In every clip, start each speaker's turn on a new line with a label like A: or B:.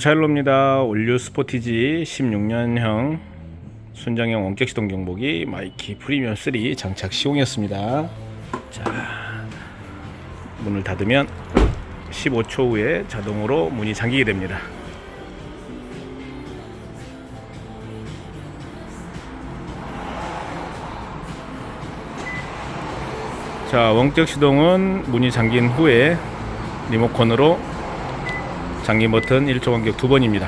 A: 샤일로입니다. 올류 스포티지 16년형 순정형 원격 시동 경보기 마이키 프리미엄 3 장착 시공이었습니다. 자, 문을 닫으면 15초 후에 자동으로 문이 잠기게 됩니다. 자, 원격 시동은 문이 잠긴 후에 리모컨으로 잠긴 버튼 1초 간격 두 번입니다.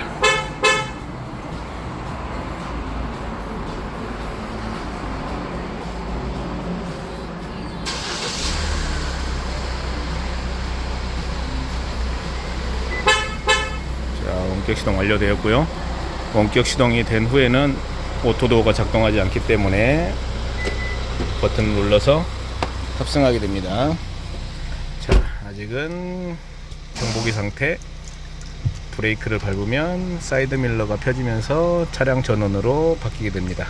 A: 자, 원격 시동 완료되었고요. 원격 시동이 된 후에는 오토도어가 작동하지 않기 때문에 버튼을 눌러서 탑승하게 됩니다. 자, 아직은 경보기 상태. 브레이크를 밟으면 사이드 밀러가 펴지면서 차량 전원으로 바뀌게 됩니다.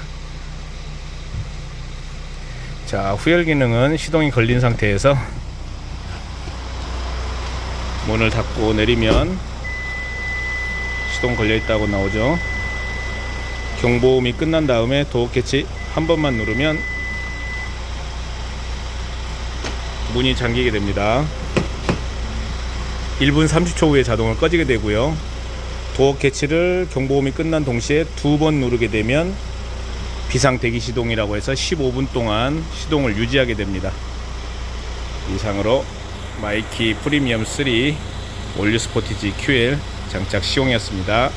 A: 자, 후열 기능은 시동이 걸린 상태에서 문을 닫고 내리면 시동 걸려 있다고 나오죠. 경보음이 끝난 다음에 도어 캐치 한 번만 누르면 문이 잠기게 됩니다. 1분 30초 후에 자동으로 꺼지게 되고요. 도어 캐치를 경보음이 끝난 동시에 두 번 누르게 되면 비상 대기 시동이라고 해서 15분 동안 시동을 유지하게 됩니다. 이상으로 마이키 프리미엄 3 올류 스포티지 QL 장착 시공이었습니다.